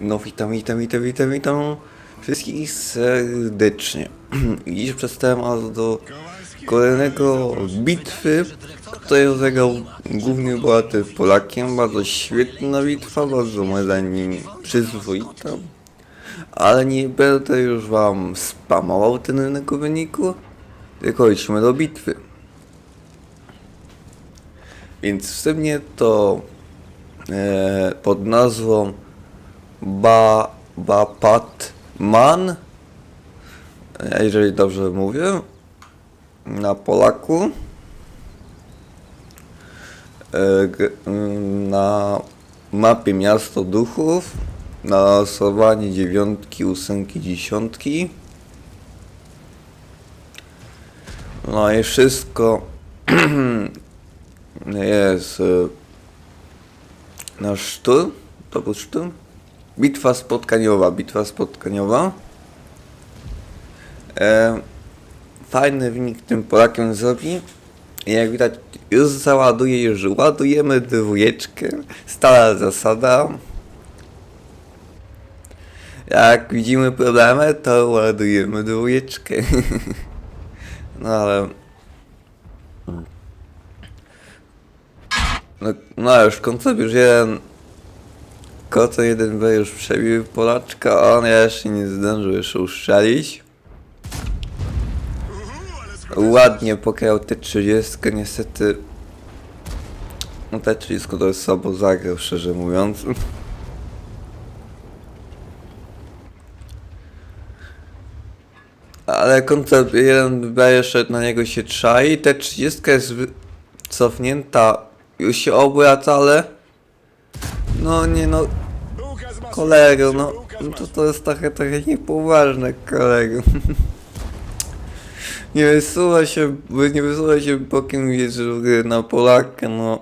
No witam, witam, witam, witam, witam wszystkich serdecznie. Dziś przedstawiam was do kolejnego bitwy, której rozegrał główny bohater Polakiem. Bardzo świetna bitwa, bardzo moim zdaniem przyzwoita. Ale nie będę już wam spamował rynek wyniku, tylko idźmy do bitwy. Więc wstępnie to e, pod nazwą Ba, Bapatman, jeżeli dobrze mówię, na Polaku, e, mm, na mapie Miasto Duchów, na losowanie dziewiątki, ósemki, dziesiątki. No i wszystko jest e, na szturm, to był szturm? Bitwa spotkaniowa, bitwa spotkaniowa. E, fajny wynik tym Polakiem zrobi. Jak widać, już załaduje, już ładujemy dwójeczkę. Stara zasada. Jak widzimy problemy, to ładujemy dwójeczkę. no ale... No, no już koncert już jeden Koto 1B już przebił Polaczka, a on jeszcze nie zdążył jeszcze uszczelić. Ładnie pokrał T30, niestety... No T30 to jest sobą zagrał, szczerze mówiąc. Ale koncept 1B jeszcze na niego się trzai, T30 jest wy- cofnięta, już się obraca, ale... No nie no, kolego, no to, to jest trochę, trochę niepoważne, kolego. nie wysuwa się, nie wysuwa się bokiem wieży gry na Polaka, no.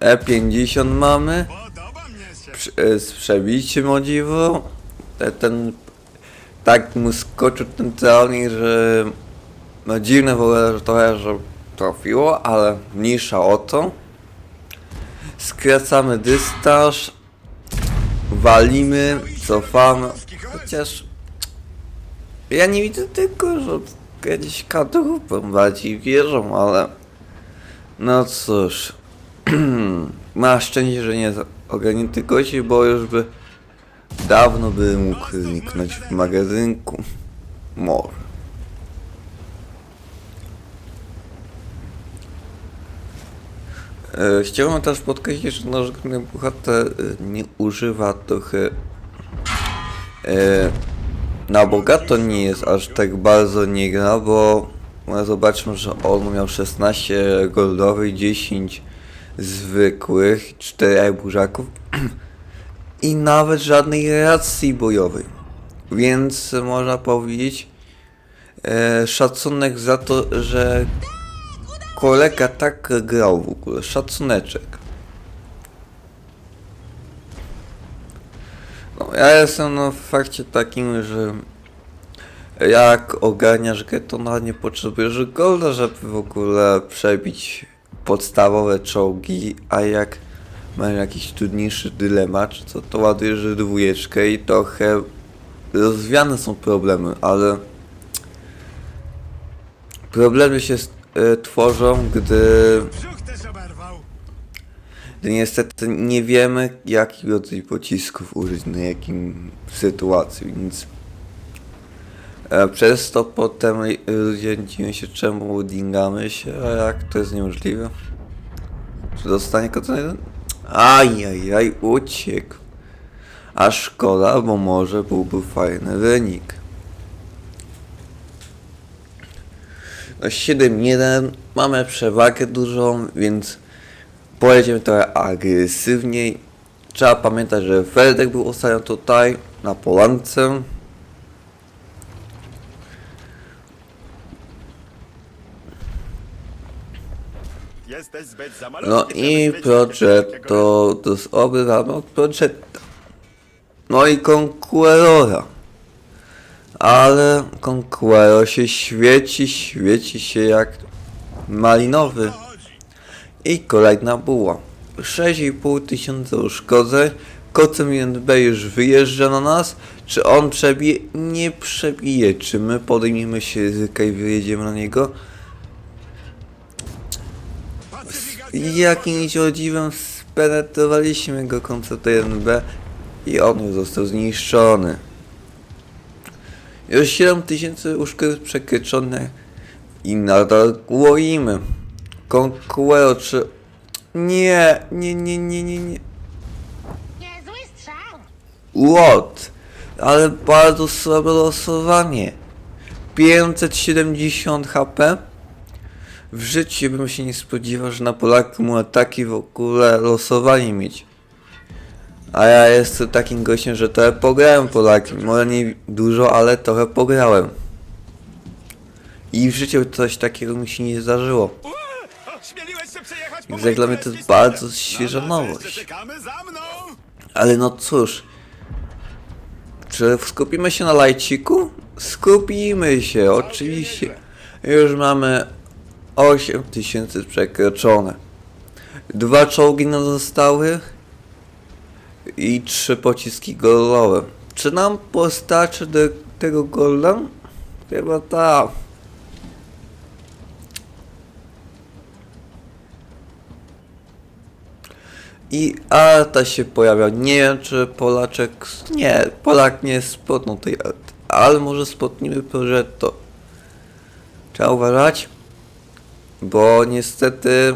E50 mamy. E, Z przebiciem o dziwo. Te- Ten tak mu skoczył ten celownik, że no dziwne w ogóle, że trochę, że trafiło, ale mniejsza o to. Skracamy dystans, walimy, cofamy, chociaż ja nie widzę tylko, że kiedyś kadrupą bardziej wierzą, ale no cóż, ma szczęście, że nie ogarnięty gości, bo już by dawno by mógł zniknąć w magazynku. Może. E, Chciałem też podkreślić, że nasz główny bohater e, nie używa trochę e, na bogato nie jest aż tak bardzo nie gra, bo zobaczmy, że on miał 16 goldowych, 10 zwykłych, 4 burzaków i nawet żadnej racji bojowej. Więc można powiedzieć szacunek za to, że kolega tak grał w ogóle, szacuneczek. No, ja jestem no, w fakcie takim, że jak ogarniasz grę, to nawet nie potrzebujesz golda, żeby w ogóle przebić podstawowe czołgi, a jak masz jakiś trudniejszy dylemat, co, to ładujesz dwójeczkę i trochę rozwiane są problemy, ale problemy się e, tworzą, gdy gdy niestety nie wiemy, jaki rodzaj pocisków użyć na jakim sytuacji, więc e, przez to potem ludzie dziwią się, czemu dingamy się, a jak to jest niemożliwe. Czy dostanie kota jeden? Ajajaj, uciekł. A szkoda, bo może byłby fajny wynik. 7-1, mamy przewagę dużą, więc pojedziemy trochę agresywniej. Trzeba pamiętać, że Feldek był ostatnio tutaj, na Polance. No i Progetto, to jest obywamy od Progetta. No i Conquerora. Ale Conqueror się świeci, świeci się jak malinowy. I kolejna buła. 6,5 tysiąca uszkodzeń. Kocem INB już wyjeżdża na nas. Czy on przebije? Nie przebije. Czy my podejmiemy się ryzyka i wyjedziemy na niego? Jakimś dziwem spenetrowaliśmy go koncept INB i on już został zniszczony. Już 7000 uszkodzeń przekroczone i nadal łoimy. Conquero czy... Nie, nie, nie, nie, nie, nie. Niezły strzał. Łot! Ale bardzo słabe losowanie. 570 HP. W życiu bym się nie spodziewał, że na Polaku mu ataki w ogóle losowanie mieć. A ja jestem takim gościem, że trochę pograłem Polaki. Może nie dużo, ale trochę pograłem. I w życiu coś takiego mi się nie zdarzyło. Po Jak dla mnie to jest bardzo świeża nowość. Ale no cóż. Czy skupimy się na lajciku? Skupimy się, oczywiście. Już mamy 8000 przekroczone. Dwa czołgi nam zostały i trzy pociski goldowe. Czy nam postarczy do tego golda? Chyba tak. I Arta się pojawia. Nie wiem, czy Polaczek. Nie, Polak nie spotnął tej Arty. Ale może spotnimy Progetto. Trzeba uważać. Bo niestety.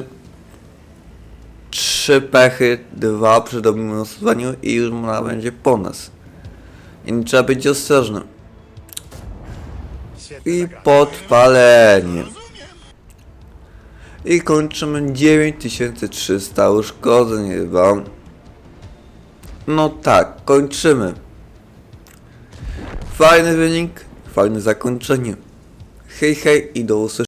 Trzy pechy, dwa przy dobrym losowaniu i już ona będzie po nas. I trzeba być ostrożnym. I podpalenie. I kończymy 9300 uszkodzeń chyba. No tak, kończymy. Fajny wynik, fajne zakończenie. Hej hej i do usłyszenia.